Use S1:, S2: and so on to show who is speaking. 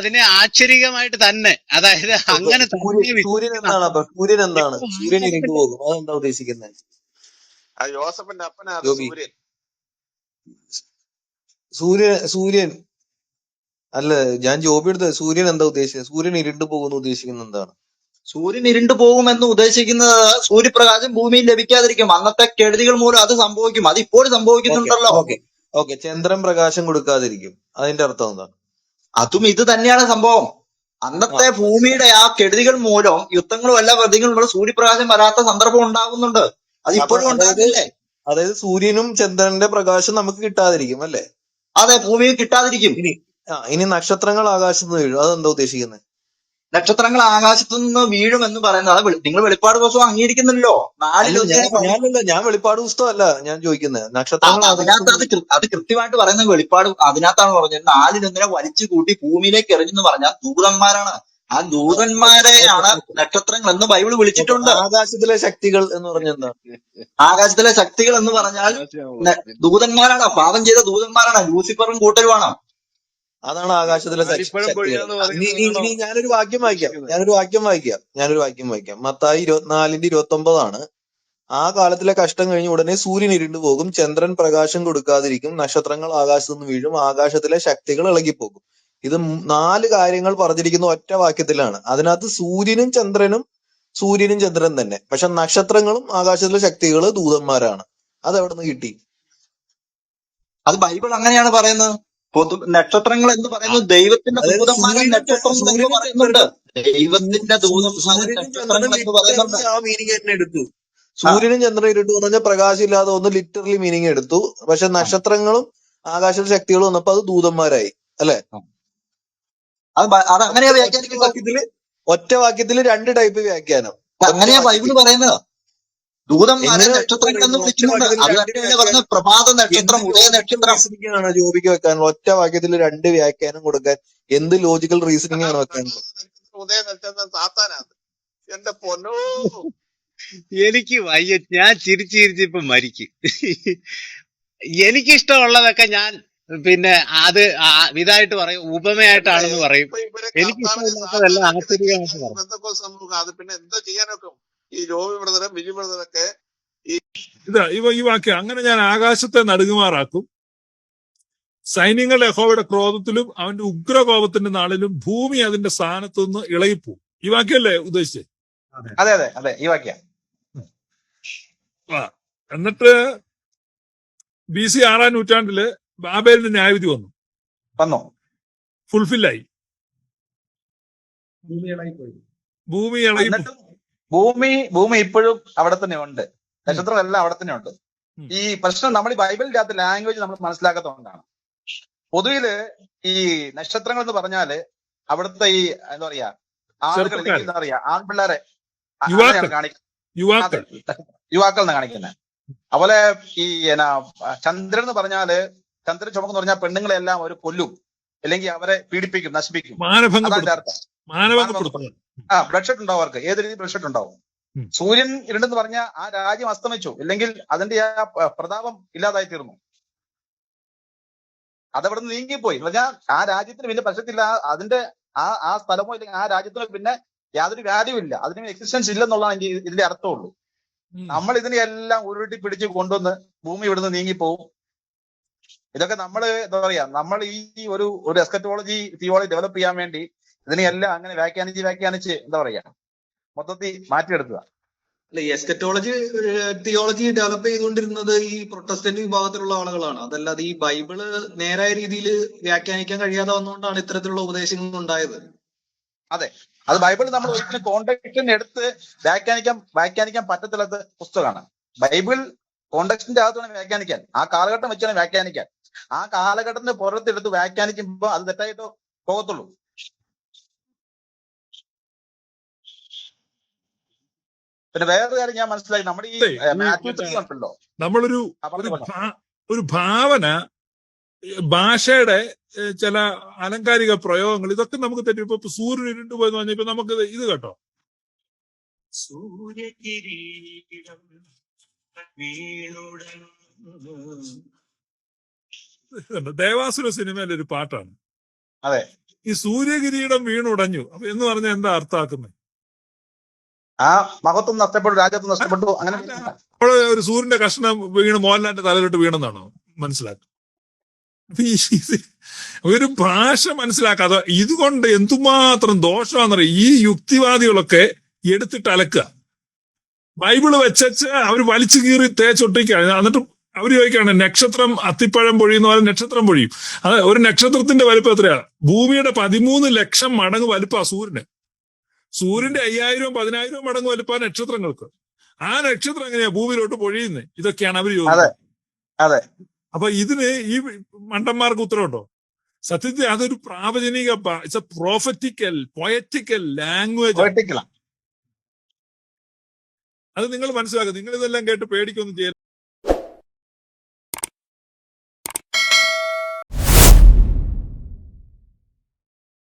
S1: അതിനെ ആശ്ചര്യമായിട്ട് തന്നെ. അതായത് അങ്ങനെ
S2: സൂര്യൻ എന്താണ് അപ്പൊ? സൂര്യൻ എന്താണ്? സൂര്യൻ ഇരുണ്ടു പോകും അതെന്താ ഉദ്ദേശിക്കുന്നത്?
S3: ആ യോസഫിന്റെ അപ്പനാ സൂര്യൻ.
S2: സൂര്യൻ സൂര്യൻ. അല്ല ഞാൻ ജോബി എടുത്ത സൂര്യൻ എന്താ ഉദ്ദേശിക്കുന്നത് സൂര്യൻ ഇരുണ്ടു പോകുന്നു ഉദ്ദേശിക്കുന്നത് എന്താണ്?
S4: സൂര്യൻ ഇരുണ്ടു പോകുമെന്ന് ഉദ്ദേശിക്കുന്നത് സൂര്യപ്രകാശം ഭൂമിയിൽ ലഭിക്കാതിരിക്കും. അന്നത്തെ കെടുതികൾ മൂലം അത് സംഭവിക്കും. അത് ഇപ്പോഴും
S2: ഓക്കെ
S4: സംഭവിക്കുന്നുണ്ടല്ലോ.
S2: Okay okay. ചന്ദ്രൻ പ്രകാശം കൊടുക്കാതിരിക്കും. അതിന്റെ അർത്ഥം എന്താ
S4: അതും ഇത് തന്നെയാണ് സംഭവം. അന്നത്തെ ഭൂമിയുടെ ആ കെടുതികൾ മൂലം യുദ്ധങ്ങളും എല്ലാ പ്രതികളും ഇവിടെ സൂര്യപ്രകാശം വരാത്ത സന്ദർഭം ഉണ്ടാകുന്നുണ്ട്. അത് ഇപ്പോഴും
S2: അതായത്
S4: ഉണ്ടാകുന്നില്ലേ?
S2: അതായത് സൂര്യനും ചന്ദ്രന്റെ പ്രകാശം നമുക്ക് കിട്ടാതിരിക്കും അല്ലേ?
S4: അതെ ഭൂമിയിൽ കിട്ടാതിരിക്കും.
S2: ഇനി ആ ഇനി നക്ഷത്രങ്ങൾ ആകാശത്ത് വീഴും അതെന്താ ഉദ്ദേശിക്കുന്നത്
S4: നക്ഷത്രങ്ങൾ ആകാശത്തു നിന്ന് വീഴും എന്ന് പറയുന്നത് അത് വെളി- നിങ്ങൾ വെളിപ്പാട് പുസ്തകം അംഗീകരിക്കുന്നില്ലല്ലോ?
S2: നാലിൽ ഞാൻ
S4: ദിവസം
S2: ഞാനല്ല ഞാൻ വെളിപ്പാട് പുസ്തകമല്ല ഞാൻ ചോദിക്കുന്നത് നക്ഷത്രങ്ങൾ
S4: അതിനകത്ത് അത് അത് കൃത്യമായിട്ട് പറയുന്നത് വെളിപ്പാട് അതിനകത്താണ് പറഞ്ഞത്. നാലിലൊന്നിനെ വലിച്ചു കൂട്ടി ഭൂമിയിലേക്ക് എറിഞ്ഞെന്ന് പറഞ്ഞാൽ ദൂതന്മാരാണ്. ആ ദൂതന്മാരെയാണ് നക്ഷത്രങ്ങൾ എന്ന് ബൈബിൾ വിളിച്ചിട്ടുണ്ട്.
S2: ആകാശത്തിലെ ശക്തികൾ എന്ന് പറഞ്ഞ
S4: ആകാശത്തിലെ ശക്തികൾ എന്ന് പറഞ്ഞാൽ ദൂതന്മാരാണ്. പാപം ചെയ്ത ദൂതന്മാരാണ്. ലൂസിഫറും കൂട്ടരുമാണ്.
S2: അതാണ് ആകാശത്തിലെ ശക്തികൾ. ഇനി ഞാനൊരു വാക്യം വായിക്കാം. ഞാനൊരു വാക്യം വായിക്കാം. ഞാനൊരു വാക്യം വായിക്കാം. മത്തായി ഇരുപത്തിനാലിന്റെ ഇരുപത്തി ഒമ്പതാണ് ആ കാലത്തിലെ കഷ്ടം കഴിഞ്ഞ് ഉടനെ സൂര്യൻ ഇരുണ്ടു പോകും. ചന്ദ്രൻ പ്രകാശം കൊടുക്കാതിരിക്കും. നക്ഷത്രങ്ങൾ ആകാശത്തു നിന്ന് വീഴും. ആകാശത്തിലെ ശക്തികൾ ഇളകിപ്പോകും. ഇത് നാല് കാര്യങ്ങൾ പറഞ്ഞിരിക്കുന്ന ഒറ്റ വാക്യത്തിലാണ്. അതിനകത്ത് സൂര്യനും ചന്ദ്രനും സൂര്യനും ചന്ദ്രൻ തന്നെ. പക്ഷെ നക്ഷത്രങ്ങളും ആകാശത്തിലെ ശക്തികൾ ദൂതന്മാരാണ്. അത് എവിടെ നിന്ന് കിട്ടി?
S4: അത് ബൈബിൾ അങ്ങനെയാണ് പറയുന്നത്. പൊതു നക്ഷത്രങ്ങൾ എന്ന് പറയുന്നത് ദൈവത്തിന്റെ ദൂതന്മാരെ നക്ഷത്രം എന്ന് പറയുന്നുണ്ട്. ദൈവത്തിന്റെ ദൂതന്മാരെ
S2: സൂര്യനും
S4: നക്ഷത്രങ്ങൾ
S2: ചന്ദ്രനും
S4: എന്ന് പറയുന്നുണ്ട്.
S2: ആ മീനിങ് തന്നെ എടുത്തു. സൂര്യനും ചന്ദ്രനും ഇരുട്ടു എന്ന് പറഞ്ഞാൽ പ്രകാശം ഇല്ലാതെ ഒന്ന് ലിറ്ററലി മീനിങ് എടുത്തു. പക്ഷെ നക്ഷത്രങ്ങളും ആകാശ ശക്തികളും വന്നപ്പോ അത് ദൂതന്മാരായി അല്ലെ.
S4: അത് അത് അങ്ങനെയാ വ്യാഖ്യാനിക്കുന്നത്?
S2: വാക്യത്തിൽ ഒറ്റ വാക്യത്തിൽ രണ്ട് ടൈപ്പ് വ്യാഖ്യാനം.
S4: അങ്ങനെയാ
S2: ബൈബിൾ
S4: പറയുന്നത്? ദൂതന്മാരെ അത്
S2: രണ്ട്
S4: പറഞ്ഞ പ്രഭാത നക്ഷത്രം ഉദയ നക്ഷത്രം.
S2: ജോബിക്ക് വെക്കാനുള്ള ഒറ്റ വാക്യത്തിൽ രണ്ട് വ്യാഖ്യാനം കൊടുക്കാൻ എന്ത് ലോജിക്കൽ റീസണിംഗ് ആണ് വെക്കാനുള്ളത്
S3: ഉദയ നക്ഷത്രം സാത്താനാണ്. എന്റെ പൊന്നോ.
S1: എനിക്ക് വയ്യ. ഞാൻ ചിരിച്ച് ചിരിച്ച് ഇപ്പൊ മരിക്കും. എനിക്കിഷ്ടമുള്ളതൊക്കെ ഞാൻ പിന്നെ അത് ഇതായിട്ട് പറയും. ഉപമയായിട്ടാണെന്ന് പറയും. എനിക്ക് ഇഷ്ടമില്ലാത്തതെല്ലാം ആശ്ചര്യമായിട്ട് പറയും.
S3: അത് പിന്നെ എന്തോ ചെയ്യാനൊക്കെ ഈ ജോബി ബ്രദറും ബിജു ബ്രദറൊക്കെ ഈ
S5: ഇതാ ഇവ ഈ വാക്യം അങ്ങനെ ഞാൻ ആകാശത്തെ നടുങ്ങുമാറാക്കും. സൈന്യങ്ങളുടെ യഹോവയുടെ ക്രോധത്തിലും അവന്റെ ഉഗ്രകോപത്തിന്റെ നാളിലും ഭൂമി അതിന്റെ സ്ഥാനത്തു നിന്ന് ഇളകിപ്പോ ഈ വാക്യല്ലേ ഉദ്ദേശിച്ചത്
S4: അതെ അതെ അതെ ഈ വാക്യ.
S5: എന്നിട്ട് ബി സി ആറാം നൂറ്റാണ്ടിൽ ബാബേലിന് ന്യായവിധി വന്നു.
S4: വന്നോ.
S5: ഫുൾഫില്ലായി. ഭൂമി ഇളകി
S4: ഭൂമി ഭൂമി ഇപ്പോഴും അവിടെ തന്നെ ഉണ്ട്. നക്ഷത്രം എല്ലാം അവിടെ തന്നെ ഉണ്ട്. ഈ പ്രശ്നം നമ്മൾ ഈ ബൈബിളിന്റെ അകത്ത് ലാംഗ്വേജ് നമ്മൾ മനസ്സിലാക്കാത്തതുകൊണ്ടാണ്. പൊതുവിൽ ഈ നക്ഷത്രങ്ങൾ എന്ന് പറഞ്ഞാൽ അവിടുത്തെ ഈ എന്താ പറയാ ആളുകൾ എന്താ പറയാ ആൺപിള്ളേരെ.
S5: യുവാക്കൾ.
S4: കാണിക്കുന്നത് എന്ന് കാണിക്കുന്നത്. അതുപോലെ ഈ എന്നാ ചന്ദ്രൻ എന്ന് പറഞ്ഞാൽ ചന്ദ്രൻ ചുമക്കെന്ന് പറഞ്ഞാൽ പെണ്ണുങ്ങളെ എല്ലാം അവർ കൊല്ലും. അല്ലെങ്കിൽ അവരെ പീഡിപ്പിക്കും നശിപ്പിക്കും. അതാണ് അർത്ഥം ആ ബ്ലഡ് ഷെഡ് ഉണ്ടാവും അവർക്ക്. ഏത് രീതിയിൽ ബ്ലഡ് ഷെഡ് ഉണ്ടാവും? സൂര്യൻ ഇരുണ്ടെന്ന് പറഞ്ഞാൽ ആ രാജ്യം അസ്തമിച്ചു. ഇല്ലെങ്കിൽ അതിന്റെ ആ പ്രതാപം ഇല്ലാതായി തീർന്നു. അതവിടെ നിന്ന് നീങ്ങിപ്പോയി. എന്ന് പറഞ്ഞാൽ ആ രാജ്യത്തിന് പിന്നെ പ്രശ്നത്തില്ല അതിന്റെ ആ ആ സ്ഥലമോ ഇല്ലെങ്കിൽ ആ രാജ്യത്തിന് പിന്നെ യാതൊരു വാല്യൂ ഇല്ല. അതിന് എക്സിസ്റ്റൻസ് ഇല്ലെന്നുള്ളതാണ് എനിക്ക് ഇതിന്റെ അർത്ഥമുള്ളൂ. നമ്മൾ ഇതിനെ എല്ലാം ഉരുട്ടി പിടിച്ച് കൊണ്ടുവന്ന് ഭൂമി ഇവിടുന്ന് നീങ്ങിപ്പോവും. ഇതൊക്കെ നമ്മൾ എന്താ പറയാ നമ്മൾ ഈ ഒരു ഒരു എസ്കറ്റോളജി തിയോളജി ഡെവലപ്പ് ചെയ്യാൻ വേണ്ടി ഇതിനെയെല്ലാം അങ്ങനെ വ്യാഖ്യാനിച്ച് വ്യാഖ്യാനിച്ച് എന്താ പറയാ മൊത്തത്തിൽ മാറ്റിയെടുക്കുക
S6: അല്ല ഈ എസ്കറ്റോളജി തിയോളജി ഡെവലപ്പ് ചെയ്തുകൊണ്ടിരുന്നത് ഈ പ്രൊട്ടസ്റ്റന്റ് വിഭാഗത്തിലുള്ള ആളുകളാണ്. അതല്ലാതെ ഈ ബൈബിൾ നേരായ രീതിയിൽ വ്യാഖ്യാനിക്കാൻ കഴിയാതെ വന്നുകൊണ്ടാണ് ഇത്തരത്തിലുള്ള ഉപദേശങ്ങൾ ഉണ്ടായത്.
S4: അതെ. അത് ബൈബിൾ നമ്മൾ ഒരിക്കലും കോണ്ടെക്സ്റ്റിന് എടുത്ത് വ്യാഖ്യാനിക്കാൻ വ്യാഖ്യാനിക്കാൻ പറ്റത്തില്ലാത്ത പുസ്തകമാണ്. ബൈബിൾ കോണ്ടെക്സ്റ്റിന്റെ അകത്ത് വേണം വ്യാഖ്യാനിക്കാൻ. ആ കാലഘട്ടം വെച്ചാണ് വ്യാഖ്യാനിക്കാൻ. ആ കാലഘട്ടത്തിന് പുറത്തെടുത്ത് വ്യാഖ്യാനിക്കുമ്പോൾ അത് തെറ്റായിട്ടോ പോകത്തുള്ളൂ. പിന്നെ വേറെ കാര്യം ഞാൻ മനസ്സിലായി. നമ്മുടെ ഈ ഉണ്ടല്ലോ.
S5: നമ്മളൊരു ഒരു ഭാവന ഭാഷയുടെ ചില അലങ്കാരിക പ്രയോഗങ്ങൾ ഇതൊക്കെ നമുക്ക് തെറ്റി ഇപ്പൊ സൂര്യൻ ഇരുണ്ടു പോയെന്ന് പറഞ്ഞാൽ ഇപ്പൊ നമുക്ക് ഇത് കേട്ടോ.
S7: സൂര്യകിരീടം
S5: ദേവാസുര സിനിമയിലെ ഒരു പാട്ടാണ്.
S4: അതെ.
S5: ഈ സൂര്യകിരീടം വീണുടഞ്ഞു. അപ്പൊ എന്ന് പറഞ്ഞാൽ എന്താ അർത്ഥമാക്കുന്നത്?
S4: ആ മഹത്വം നഷ്ടപ്പെട്ടു രാജ്യത്വം നഷ്ടപ്പെട്ടു അങ്ങനെ
S5: അപ്പോൾ ഒരു സൂര്യന്റെ കഷ്ണം വീണ് മോഹൻലാലിന്റെ തലയിലോട്ട് വീണെന്നാണോ മനസ്സിലാക്കുക ഒരു ഭാഷ മനസ്സിലാക്കാതെ ഇതുകൊണ്ട് എന്തുമാത്രം ദോഷമാണെന്നറിയാം? ഈ യുക്തിവാദികളൊക്കെ എടുത്തിട്ട് അലക്കുക. ബൈബിൾ വെച്ചു അവർ വലിച്ചു കീറി തേച്ചൊട്ടിക്കുക എന്നിട്ട് അവർ ചോദിക്കുകയാണ് നക്ഷത്രം അത്തിപ്പഴം പൊഴിയുന്ന പോലെ നക്ഷത്രം പൊഴിയും. അത് ഒരു നക്ഷത്രത്തിന്റെ വലിപ്പം എത്രയാണ് ഭൂമിയുടെ പതിമൂന്ന് ലക്ഷം മടങ്ങ് വലിപ്പാ സൂര്യന്. സൂര്യന്റെ അയ്യായിരവും പതിനായിരവും മടങ്ങ് വലുപ്പ നക്ഷത്രങ്ങൾക്ക്. ആ നക്ഷത്രം എങ്ങനെയാ ഭൂമിയിലോട്ട് പൊഴിയുന്നത് ഇതൊക്കെയാണ് അവർ ചോദിക്കുന്നത്. അപ്പൊ ഇതിന് ഈ മണ്ടന്മാർക്ക് ഉത്തരവുണ്ടോ? സത്യത്തിൽ അതൊരു പ്രാവചനിക it's a prophetical poetical language അത് നിങ്ങൾ മനസ്സിലാക്കുക നിങ്ങൾ ഇതെല്ലാം കേട്ട് പേടിക്കൊന്നും ചെയ്യരുത്